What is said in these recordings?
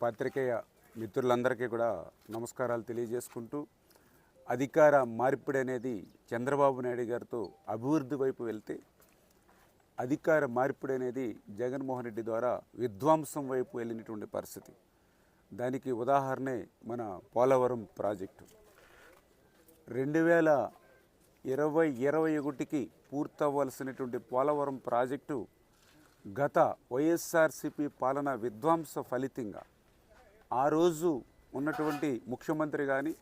పాత్రికేయ మిత్రులందరికీ కూడా నమస్కారాలు తెలియజేసుకుంటూ అధికార మార్పిడి అనేది చంద్రబాబు నాయుడు గారితో అభివృద్ధి వైపు వెళ్తే అధికార మార్పిడి అనేది జగన్మోహన్ రెడ్డి ద్వారా విధ్వంసం వైపు వెళ్ళినటువంటి పరిస్థితి. దానికి ఉదాహరణే మన పోలవరం ప్రాజెక్టు. రెండు వేల ఇరవై ఇరవై ఒకటికి పూర్తవ్వాల్సినటువంటి పోలవరం ప్రాజెక్టు గత వైఎస్ఆర్సిపి పాలన విధ్వంస ఫలితంగా ఆ రోజు ఉన్నటువంటి ముఖ్యమంత్రి కానీ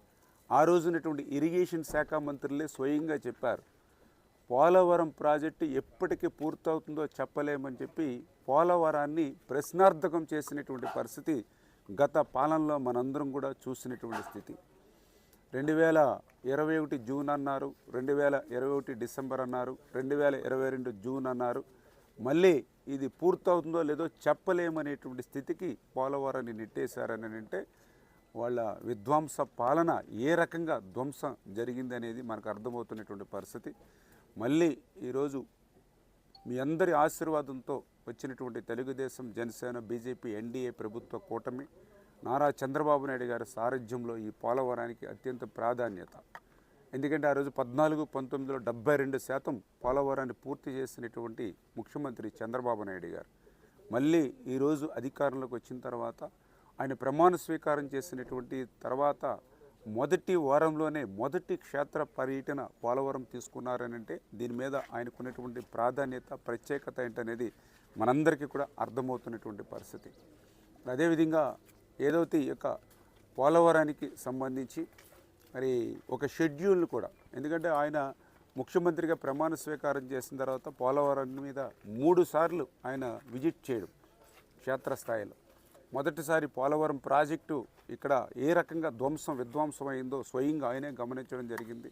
ఆ రోజు ఉన్నటువంటి ఇరిగేషన్ శాఖ మంత్రులే స్వయంగా చెప్పారు పోలవరం ప్రాజెక్టు ఎప్పటికీ పూర్తవుతుందో చెప్పలేమని చెప్పి పోలవరాన్ని ప్రశ్నార్థకం చేసినటువంటి పరిస్థితి గత పాలనలో మనందరం కూడా చూసినటువంటి స్థితి. రెండు వేల ఇరవై ఒకటి జూన్ అన్నారు రెండు వేల ఇరవై ఒకటి డిసెంబర్ అన్నారు రెండు వేల ఇరవై రెండు జూన్ అన్నారు మళ్ళీ ఇది పూర్తవుతుందో లేదో చెప్పలేమనేటువంటి స్థితికి పోలవరాన్ని నెట్టేశారని అంటే వాళ్ళ విధ్వంస పాలన ఏ రకంగా ధ్వంసం జరిగింది అనేది మనకు అర్థమవుతున్నటువంటి పరిస్థితి. మళ్ళీ ఈరోజు మీ అందరి ఆశీర్వాదంతో వచ్చినటువంటి తెలుగుదేశం జనసేన బీజేపీ ఎన్డీఏ ప్రభుత్వ కూటమి నారా చంద్రబాబు నాయుడు గారి సారథ్యంలో ఈ పోలవరానికి అత్యంత ప్రాధాన్యత. ఎందుకంటే ఆ రోజు పద్నాలుగు పంతొమ్మిదిలో డెబ్బై రెండు శాతం పోలవరాన్ని పూర్తి చేసినటువంటి ముఖ్యమంత్రి చంద్రబాబు నాయుడు గారు. మళ్ళీ ఈరోజు అధికారంలోకి వచ్చిన తర్వాత ఆయన ప్రమాణ స్వీకారం చేసినటువంటి తర్వాత మొదటి వారంలోనే మొదటి క్షేత్ర పర్యటన పోలవరం తీసుకున్నారనంటే దీని మీద ఆయనకున్నటువంటి ప్రాధాన్యత ప్రత్యేకత ఏంటనేది మనందరికీ కూడా అర్థమవుతున్నటువంటి పరిస్థితి. అదేవిధంగా ఏదైతే ఈ యొక్క పోలవరానికి సంబంధించి మరి ఒక షెడ్యూల్ కూడా. ఎందుకంటే ఆయన ముఖ్యమంత్రిగా ప్రమాణ స్వీకారం చేసిన తర్వాత పోలవరం మీద మూడు సార్లు ఆయన విజిట్ చేయడం క్షేత్రస్థాయిలో. మొదటిసారి పోలవరం ప్రాజెక్టు ఇక్కడ ఏ రకంగా ధ్వంసం విధ్వంసం అయిందో స్వయంగా ఆయనే గమనించడం జరిగింది.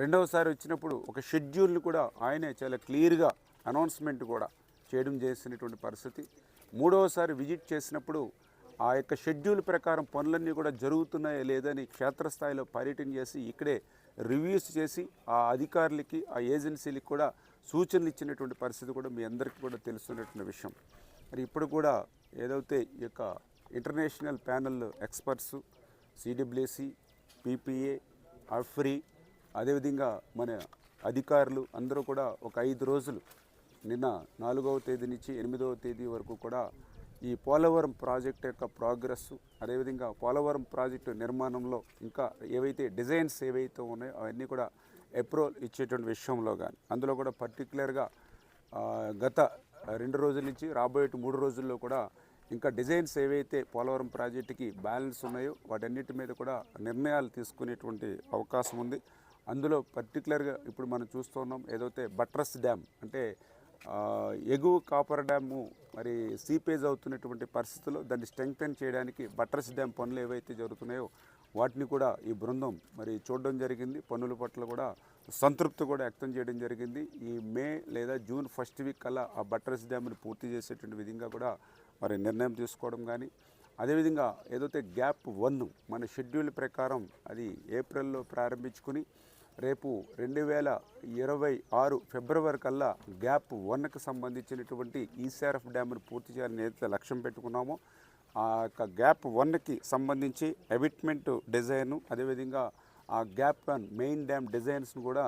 రెండవసారి వచ్చినప్పుడు ఒక షెడ్యూల్ని కూడా ఆయనే చాలా క్లియర్గా అనౌన్స్మెంట్ కూడా చేయడం చేసినటువంటి పరిస్థితి. మూడవసారి విజిట్ చేసినప్పుడు ఆ యొక్క షెడ్యూల్ ప్రకారం పనులన్నీ కూడా జరుగుతున్నాయా లేదని క్షేత్రస్థాయిలో పర్యటన చేసి ఇక్కడే రివ్యూస్ చేసి ఆ అధికారులకి ఆ ఏజెన్సీలకి కూడా సూచనలు ఇచ్చినటువంటి పరిస్థితి కూడా మీ అందరికీ కూడా తెలుస్తున్నటువంటి విషయం. మరి ఇప్పుడు కూడా ఏదైతే ఈ యొక్క international panel experts CWC PPA AFRY అదేవిధంగా మన అధికారులు అందరూ కూడా ఒక ఐదు రోజులు నిన్న నాలుగవ తేదీ నుంచి ఎనిమిదవ తేదీ వరకు కూడా ఈ పోలవరం ప్రాజెక్ట్ యొక్క ప్రోగ్రెస్ అదేవిధంగా పోలవరం ప్రాజెక్టు నిర్మాణంలో ఇంకా ఏవైతే డిజైన్స్ ఏవైతే ఉన్నాయో అవన్నీ కూడా అప్రూవల్ ఇచ్చేటువంటి విషయంలో కానీ అందులో కూడా పర్టికులర్గా గత రెండు రోజుల నుంచి రాబోయే మూడు రోజుల్లో కూడా ఇంకా డిజైన్స్ ఏవైతే పోలవరం ప్రాజెక్టుకి బ్యాలెన్స్ ఉన్నాయో వాటన్నిటి మీద కూడా నిర్ణయాలు తీసుకునేటువంటి అవకాశం ఉంది. అందులో పర్టికులర్గా ఇప్పుడు మనం చూస్తున్నాం ఏదైతే బట్రస్ డ్యామ్ అంటే ఎగువ కాపర్ డ్యాము మరి సీపేజ్ అవుతున్నటువంటి పరిస్థితుల్లో దాన్ని స్ట్రెంగ్తెన్ చేయడానికి బట్రస్ డ్యామ్ పనులు ఏవైతే జరుగుతున్నాయో వాటిని కూడా ఈ బృందం మరి చూడడం జరిగింది. పనుల పట్ల కూడా సంతృప్తి కూడా వ్యక్తం చేయడం జరిగింది. ఈ మే లేదా జూన్ ఫస్ట్ వీక్ కల్లా ఆ బట్రస్ డ్యామ్ని పూర్తి చేసేటువంటి విధంగా కూడా మరి నిర్ణయం తీసుకోవడం కానీ అదేవిధంగా ఏదైతే గ్యాప్ వన్ మన షెడ్యూల్ ప్రకారం అది ఏప్రిల్లో ప్రారంభించుకుని రేపు రెండు వేల ఇరవై ఆరు ఫిబ్రవరి కల్లా గ్యాప్ వన్కి సంబంధించినటువంటి ఈసీఆర్ఎఫ్ డ్యామ్ను పూర్తి చేయాలని ఏదైతే లక్ష్యం పెట్టుకున్నామో ఆ యొక్క గ్యాప్ వన్కి సంబంధించి ఎవిట్మెంట్ డిజైన్ అదేవిధంగా ఆ గ్యాప్ వన్ మెయిన్ డ్యామ్ డిజైన్స్ను కూడా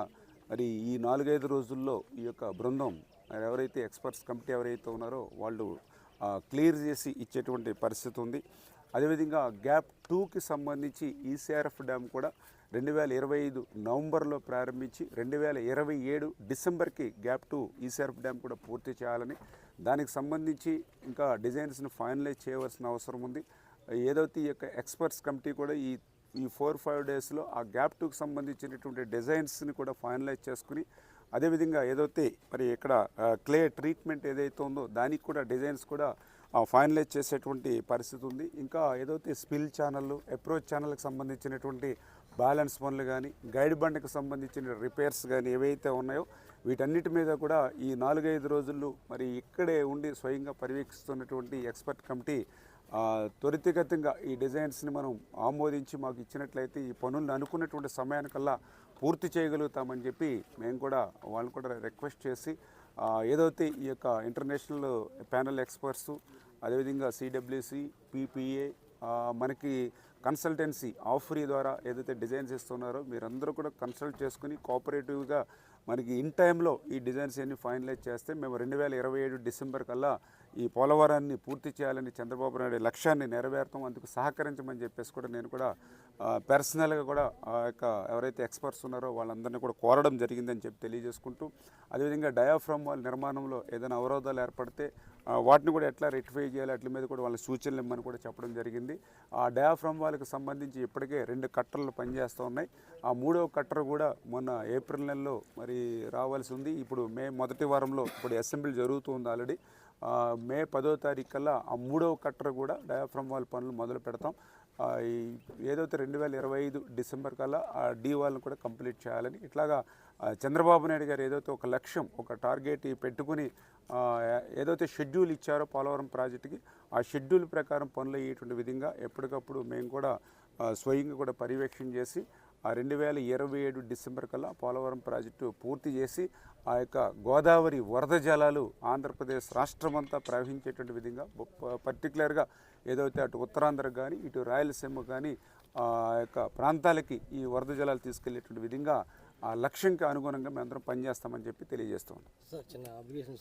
మరి ఈ నాలుగైదు రోజుల్లో ఈ యొక్క బృందం ఎవరైతే ఎక్స్పర్ట్స్ కమిటీ ఎవరైతే ఉన్నారో వాళ్ళు క్లియర్ చేసి ఇచ్చేటువంటి పరిస్థితి ఉంది. అదేవిధంగా గ్యాప్ టూకి సంబంధించి ఈసీఆర్ఎఫ్ డ్యామ్ కూడా రెండు వేల ఇరవై ఐదు నవంబర్లో ప్రారంభించి రెండు వేల ఇరవై ఏడు డిసెంబర్కి గ్యాప్ టూ ఈసర్ఫ్ డ్యామ్ కూడా పూర్తి చేయాలని దానికి సంబంధించి ఇంకా డిజైన్స్ని ఫైనలైజ్ చేయవలసిన అవసరం ఉంది. ఏదైతే ఈ యొక్క ఎక్స్పర్ట్స్ కమిటీ కూడా ఈ ఈ ఫోర్ ఫైవ్ డేస్లో ఆ గ్యాప్ టూకి సంబంధించినటువంటి డిజైన్స్ని కూడా ఫైనలైజ్ చేసుకుని అదేవిధంగా ఏదైతే మరి ఇక్కడ క్లే ట్రీట్మెంట్ ఏదైతే ఉందో దానికి కూడా డిజైన్స్ కూడా ఫైనలైజ్ చేసేటువంటి పరిస్థితి ఉంది. ఇంకా ఏదైతే స్పిల్ ఛానల్ అప్రోచ్ ఛానల్కి సంబంధించినటువంటి బ్యాలెన్స్ పనులు కానీ గైడ్ బండ్కి సంబంధించిన రిపేర్స్ కానీ ఏవైతే ఉన్నాయో వీటన్నిటి మీద కూడా ఈ నాలుగైదు రోజుల్లో మరి ఇక్కడే ఉండి స్వయంగా పర్యవేక్షిస్తున్నటువంటి ఎక్స్పర్ట్ కమిటీ త్వరితగతంగా ఈ డిజైన్స్ని మనం ఆమోదించి మాకు ఇచ్చినట్లయితే ఈ పనులను అనుకున్నటువంటి సమయానికల్లా పూర్తి చేయగలుగుతామని చెప్పి మేము కూడా వాళ్ళని కూడా రిక్వెస్ట్ చేసి ఏదైతే ఈ యొక్క ఇంటర్నేషనల్ ప్యానల్ ఎక్స్పర్ట్స్ అదేవిధంగా సిడబ్ల్యూసి పీపీఏ మనకి కన్సల్టెన్సీ ఆఫ్రీ ద్వారా ఏదైతే డిజైన్స్ ఇస్తున్నారో మీరందరూ కూడా కన్సల్ట్ చేసుకుని కోఆపరేటివ్గా మనకి ఇన్ టైంలో ఈ డిజైన్స్ అన్ని ఫైనలైజ్ చేస్తే మేము రెండు వేల ఇరవై ఏడు డిసెంబర్ కల్లా ఈ పోలవరాన్ని పూర్తి చేయాలని చంద్రబాబు నాయుడు లక్ష్యాన్ని నెరవేర్తాం అందుకు సహకరించమని చెప్పేసి కూడా నేను కూడా పర్సనల్గా కూడా ఆ యొక్క ఎవరైతే ఎక్స్పర్ట్స్ ఉన్నారో వాళ్ళందరినీ కూడా కోరడం జరిగిందని చెప్పి తెలియజేసుకుంటూ అదేవిధంగా డయాఫ్రమ్ వాళ్ళ నిర్మాణంలో ఏదైనా అవరోధాలు ఏర్పడితే వాటిని కూడా ఎట్లా రెక్టిఫై చేయాలి అట్ల మీద కూడా వాళ్ళ సూచనలు ఇమ్మని కూడా చెప్పడం జరిగింది. ఆ డయాఫ్రమ్ వాళ్ళకి సంబంధించి ఇప్పటికే రెండు కట్టర్లు పనిచేస్తూ ఉన్నాయి. ఆ మూడవ కట్టర్ కూడా మొన్న ఏప్రిల్ నెలలో మరి రావాల్సి ఉంది. ఇప్పుడు మే మొదటి వారంలో ఇప్పుడు అసెంబ్లీ జరుగుతుంది ఆల్రెడీ. మే పదో తారీఖు కల్లా ఆ మూడవ కట్టర కూడా డయాఫ్రమ్ వాల్ పనులు మొదలు పెడతాం. ఏదైతే రెండు వేల ఇరవై ఐదు డిసెంబర్ కల్లా ఆ డీ వాళ్ళని కూడా కంప్లీట్ చేయాలని ఇట్లాగా చంద్రబాబు నాయుడు గారు ఏదైతే ఒక లక్ష్యం ఒక టార్గెట్ పెట్టుకుని ఏదైతే షెడ్యూల్ ఇచ్చారో పోలవరం ప్రాజెక్టుకి ఆ షెడ్యూల్ ప్రకారం పనులు అయ్యేటువంటి విధంగా ఎప్పటికప్పుడు మేము కూడా స్వయంగా కూడా పర్యవేక్షణ చేసి ఆ రెండు వేల ఇరవై ఏడు డిసెంబర్ కల్లా పోలవరం ప్రాజెక్టు పూర్తి చేసి ఆ యొక్క గోదావరి వరద జలాలు ఆంధ్రప్రదేశ్ రాష్ట్రమంతా ప్రవహించేటువంటి విధంగా పర్టికులర్గా ఏదైతే అటు ఉత్తరాంధ్ర కానీ ఇటు రాయలసీమ కానీ ఆ యొక్క ప్రాంతాలకి ఈ వరద జలాలు తీసుకెళ్ళేటువంటి విధంగా ఆ లక్ష్యంకి అనుగుణంగా మేమందరం పనిచేస్తామని చెప్పి తెలియజేస్తాం